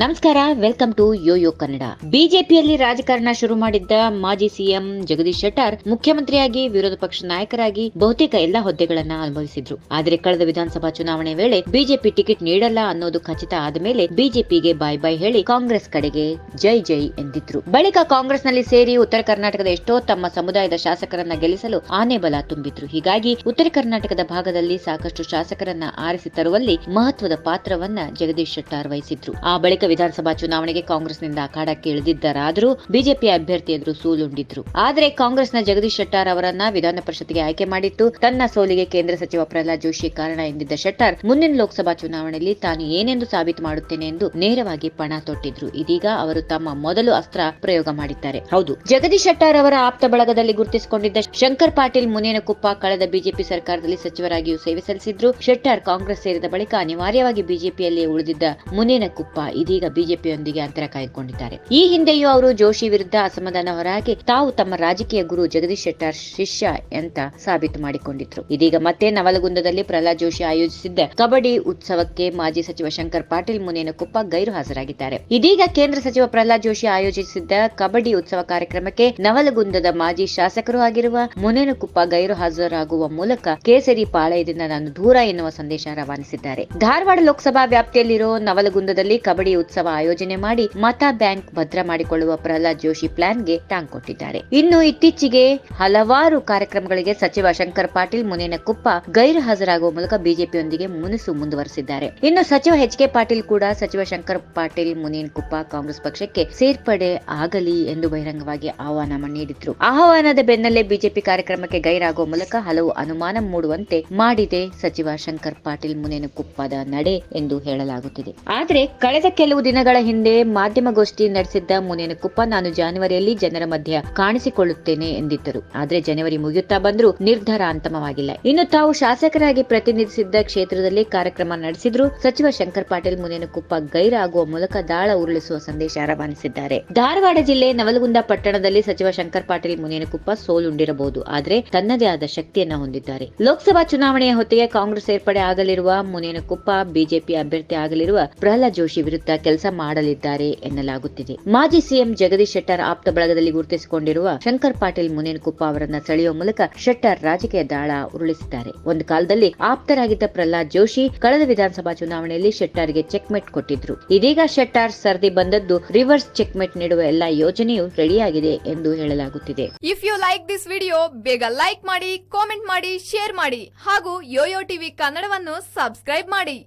ನಮಸ್ಕಾರ welcome to Yoyo Kannada ಬಿಜೆಪಿಯಲ್ಲಿ ರಾಜಕಾರಣ ಶುರು ಮಾಡಿದ್ದ ಮಾಜಿ ಸಿಎಂ ಜಗದೀಶ್ ಶೆಟ್ಟರ್ ಮುಖ್ಯಮಂತ್ರಿಯಾಗಿ, ವಿರೋಧ ಪಕ್ಷ ನಾಯಕರಾಗಿ ಬಹುತೇಕ ಎಲ್ಲಾ ಹುದ್ದೆಗಳನ್ನ ಅನುಭವಿಸಿದ್ರು. ಆದರೆ ಕಳೆದ ವಿಧಾನಸಭಾ ಚುನಾವಣೆ ವೇಳೆ ಬಿಜೆಪಿ ಟಿಕೆಟ್ ನೀಡಲ್ಲ ಅನ್ನೋದು ಖಚಿತ ಆದ ಮೇಲೆ ಬಿಜೆಪಿಗೆ ಬಾಯ್ ಬಾಯ್ ಹೇಳಿ ಕಾಂಗ್ರೆಸ್ ಕಡೆಗೆ ಜೈ ಜೈ ಎಂದಿದ್ರು. ಬಳಿಕ ಕಾಂಗ್ರೆಸ್ನಲ್ಲಿ ಸೇರಿ ಉತ್ತರ ಕರ್ನಾಟಕದ ಎಷ್ಟೋ ತಮ್ಮ ಸಮುದಾಯದ ಶಾಸಕರನ್ನ ಗೆಲ್ಲಿಸಲು ಆನೆ ಬಲ ತುಂಬಿದ್ರು. ಹೀಗಾಗಿ ಉತ್ತರ ಕರ್ನಾಟಕದ ಭಾಗದಲ್ಲಿ ಸಾಕಷ್ಟು ಶಾಸಕರನ್ನ ಆರಿಸಿ ತರುವಲ್ಲಿ ಮಹತ್ವದ ಪಾತ್ರವನ್ನ ಜಗದೀಶ್ ಶೆಟ್ಟಾರ್ ವಹಿಸಿದ್ರು. ಆ ಬಳಿಕ ವಿಧಾನಸಭಾ ಚುನಾವಣೆಗೆ ಕಾಂಗ್ರೆಸ್ನಿಂದ ಅಖಾಡಕ್ಕೆ ಇಳಿದಿದ್ದರಾದರೂ ಬಿಜೆಪಿ ಅಭ್ಯರ್ಥಿ ಎದುರು ಸೋಲುಂಡಿದ್ರು. ಆದರೆ ಕಾಂಗ್ರೆಸ್ನ ಜಗದೀಶ್ ಶೆಟ್ಟಾರ್ ಅವರನ್ನ ವಿಧಾನ ಪರಿಷತ್ಗೆ ಆಯ್ಕೆ ಮಾಡಿತ್ತು ತನ್ನ ಸೋಲಿಗೆ ಕೇಂದ್ರ ಸಚಿವ ಪ್ರಹ್ಲಾದ್ ಜೋಶಿ ಕಾರಣ ಎಂದಿದ್ದ ಶೆಟ್ಟಾರ್, ಮುಂದಿನ ಲೋಕಸಭಾ ಚುನಾವಣೆಯಲ್ಲಿ ತಾನು ಏನೆಂದು ಸಾಬೀತು ಮಾಡುತ್ತೇನೆ ಎಂದು ನೇರವಾಗಿ ಪಣ ತೊಟ್ಟಿದ್ರು. ಇದೀಗ ಅವರು ತಮ್ಮ ಮೊದಲು ಅಸ್ತ್ರ ಪ್ರಯೋಗ ಮಾಡಿದ್ದಾರೆ. ಹೌದು, ಜಗದೀಶ್ ಶೆಟ್ಟಾರ್ ಅವರ ಆಪ್ತ ಬಳಗದಲ್ಲಿ ಗುರುತಿಸಿಕೊಂಡಿದ್ದ ಶಂಕರ್ ಪಾಟೀಲ್ ಮುನೇನಕುಪ್ಪ ಕಳೆದ ಬಿಜೆಪಿ ಸರ್ಕಾರದಲ್ಲಿ ಸಚಿವರಾಗಿಯೂ ಸೇವೆ ಸಲ್ಲಿಸಿದ್ರು. ಶೆಟ್ಟಾರ್ ಕಾಂಗ್ರೆಸ್ ಸೇರಿದ ಬಳಿಕ ಅನಿವಾರ್ಯವಾಗಿ ಬಿಜೆಪಿಯಲ್ಲಿ ಉಳಿದಿದ್ದ ಮುನೇನಕುಪ್ಪ ಇದೀಗ ಬಿಜೆಪಿಯೊಂದಿಗೆ ಅಂತರ ಕಾಯ್ಕೊಂಡಿದ್ದಾರೆ. ಈ ಹಿಂದೆಯೂ ಅವರು ಜೋಶಿ ವಿರುದ್ಧ ಅಸಮಾಧಾನ ಹೊರಹಾಕಿ ತಾವು ತಮ್ಮ ರಾಜಕೀಯ ಗುರು ಜಗದೀಶ್ ಶೆಟ್ಟರ್ ಶಿಷ್ಯ ಅಂತ ಸಾಬೀತು ಮಾಡಿಕೊಂಡಿದ್ರು. ಇದೀಗ ಮತ್ತೆ ನವಲಗುಂದದಲ್ಲಿ ಪ್ರಹ್ಲಾದ್ ಜೋಶಿ ಆಯೋಜಿಸಿದ್ದ ಕಬಡ್ಡಿ ಉತ್ಸವಕ್ಕೆ ಮಾಜಿ ಸಚಿವ ಶಂಕರ್ ಪಾಟೀಲ್ ಮುನೇನಕೊಪ್ಪ ಗೈರು ಹಾಜರಾಗಿದ್ದಾರೆ. ಇದೀಗ ಕೇಂದ್ರ ಸಚಿವ ಪ್ರಹ್ಲಾದ್ ಜೋಶಿ ಆಯೋಜಿಸಿದ್ದ ಕಬಡ್ಡಿ ಉತ್ಸವ ಕಾರ್ಯಕ್ರಮಕ್ಕೆ ನವಲಗುಂದದ ಮಾಜಿ ಶಾಸಕರು ಆಗಿರುವ ಮುನೇನಕೊಪ್ಪ ಗೈರು ಹಾಜರಾಗುವ ಮೂಲಕ ಕೇಸರಿ ಪಾಳಯದಿಂದ ನಾನು ದೂರ ಎನ್ನುವ ಸಂದೇಶ ರವಾನಿಸಿದ್ದಾರೆ. ಧಾರವಾಡ ಲೋಕಸಭಾ ವ್ಯಾಪ್ತಿಯಲ್ಲಿರೋ ನವಲಗುಂದದಲ್ಲಿ ಕಬಡ್ಡಿ ಉತ್ಸವ ಆಯೋಜನೆ ಮಾಡಿ ಮತ ಬ್ಯಾಂಕ್ ಭದ್ರ ಮಾಡಿಕೊಳ್ಳುವ ಪ್ರಹ್ಲಾದ್ ಜೋಶಿ ಪ್ಲಾನ್ಗೆ ಟಾಂಗ್ ಕೊಟ್ಟಿದ್ದಾರೆ. ಇನ್ನು ಇತ್ತೀಚೆಗೆ ಹಲವಾರು ಕಾರ್ಯಕ್ರಮಗಳಿಗೆ ಸಚಿವ ಶಂಕರ್ ಪಾಟೀಲ್ ಮುನೇನಕುಪ್ಪ ಗೈರು ಹಾಜರಾಗುವ ಮೂಲಕ ಬಿಜೆಪಿಯೊಂದಿಗೆ ಮುನಿಸು ಮುಂದುವರೆಸಿದ್ದಾರೆ. ಇನ್ನು ಸಚಿವ ಎಚ್ ಕೆ ಪಾಟೀಲ್ ಕೂಡ ಸಚಿವ ಶಂಕರ್ ಪಾಟೀಲ್ ಮುನೇನಕೊಪ್ಪ ಕಾಂಗ್ರೆಸ್ ಪಕ್ಷಕ್ಕೆ ಸೇರ್ಪಡೆ ಆಗಲಿ ಎಂದು ಬಹಿರಂಗವಾಗಿ ಆಹ್ವಾನ ನೀಡಿದ್ರು. ಆಹ್ವಾನದ ಬೆನ್ನಲ್ಲೇ ಬಿಜೆಪಿ ಕಾರ್ಯಕ್ರಮಕ್ಕೆ ಗೈರಾಗುವ ಮೂಲಕ ಹಲವು ಅನುಮಾನ ಮೂಡುವಂತೆ ಮಾಡಿದೆ ಸಚಿವ ಶಂಕರ್ ಪಾಟೀಲ್ ಮುನೇನಕೊಪ್ಪದ ನಡೆ ಎಂದು ಹೇಳಲಾಗುತ್ತಿದೆ. ಆದರೆ, ಕಳೆದ ಕೆಲವು ದಿನಗಳ ಹಿಂದೆ ಮಾಧ್ಯಮಗೋಷ್ಠಿ ನಡೆಸಿದ್ದ ಮುನೇನಕುಪ್ಪ ನಾನು ಜಾನುವರಿಯಲ್ಲಿ ಜನರ ಮಧ್ಯ ಕಾಣಿಸಿಕೊಳ್ಳುತ್ತೇನೆ ಎಂದಿದ್ದರು. ಆದ್ರೆ ಜನವರಿ ಮುಗಿಯುತ್ತಾ ಬಂದರೂ ನಿರ್ಧಾರ ಅಂತಮವಾಗಿಲ್ಲ. ಇನ್ನು ತಾವು ಶಾಸಕರಾಗಿ ಪ್ರತಿನಿಧಿಸಿದ್ದ ಕ್ಷೇತ್ರದಲ್ಲಿ ಕಾರ್ಯಕ್ರಮ ನಡೆಸಿದ್ರು ಸಚಿವ ಶಂಕರ್ ಪಾಟೀಲ್ ಮುನೇನಕುಪ್ಪ ಗೈರಾಗುವ ಮೂಲಕ ದಾಳ ಉರುಳಿಸುವ ಸಂದೇಶ ರವಾನಿಸಿದ್ದಾರೆ. ಧಾರವಾಡ ಜಿಲ್ಲೆ ನವಲಗುಂದ ಪಟ್ಟಣದಲ್ಲಿ ಸಚಿವ ಶಂಕರ್ ಪಾಟೀಲ್ ಮುನೇನಕುಪ್ಪ ಸೋಲುಂಡಿರಬಹುದು. ಆದರೆ ತನ್ನದೇ ಆದ ಶಕ್ತಿಯನ್ನು ಹೊಂದಿದ್ದಾರೆ. ಲೋಕಸಭಾ ಚುನಾವಣೆಯ ಹೊತ್ತಿಗೆ ಕಾಂಗ್ರೆಸ್ ಸೇರ್ಪಡೆ ಆಗಲಿರುವ ಮುನೇನಕುಪ್ಪ ಬಿಜೆಪಿ ಅಭ್ಯರ್ಥಿ ಆಗಲಿರುವ ಪ್ರಹ್ಲಾದ್ ಜೋಶಿ ವಿರುದ್ಧ ಕೆಲಸ ಮಾಡಲಿದ್ದಾರೆ ಎನ್ನಲಾಗುತ್ತಿದೆ. ಮಾಜಿ ಸಿಎಂ ಜಗದೀಶ್ ಶೆಟ್ಟರ್ ಆಪ್ತ ಬಳಗದಲ್ಲಿ ಗುರುತಿಸಿಕೊಂಡಿರುವ ಶಂಕರ್ ಪಾಟೀಲ್ ಮುನೇನಕೊಪ್ಪ ಅವರನ್ನ ಸೆಳೆಯುವ ಮೂಲಕ ಶೆಟ್ಟರ್ ರಾಜಕೀಯ ದಾಳ ಉರುಳಿಸಿದ್ದಾರೆ. ಒಂದು ಕಾಲದಲ್ಲಿ ಆಪ್ತರಾಗಿದ್ದ ಪ್ರಹ್ಲಾದ್ ಜೋಶಿ ಕಳೆದ ವಿಧಾನಸಭಾ ಚುನಾವಣೆಯಲ್ಲಿ ಶೆಟ್ಟರ್ಗೆ ಚೆಕ್ಮೆಟ್ ಕೊಟ್ಟಿದ್ರು. ಇದೀಗ ಶೆಟ್ಟರ್ ಸರದಿ ಬಂದದ್ದು ರಿವರ್ಸ್ ಚೆಕ್ಮೆಟ್ ನೀಡುವ ಎಲ್ಲಾ ಯೋಜನೆಯು ರೆಡಿಯಾಗಿದೆ ಎಂದು ಹೇಳಲಾಗುತ್ತಿದೆ. If you like this video ಬೇಗ ಲೈಕ್ ಮಾಡಿ ಕಾಮೆಂಟ್ ಮಾಡಿ ಶೇರ್ ಮಾಡಿ ಹಾಗೂ ಯೋಯೋ ಟಿವಿ ಕನ್ನಡವನ್ನು ಸಬ್ಸ್ಕ್ರೈಬ್ ಮಾಡಿ.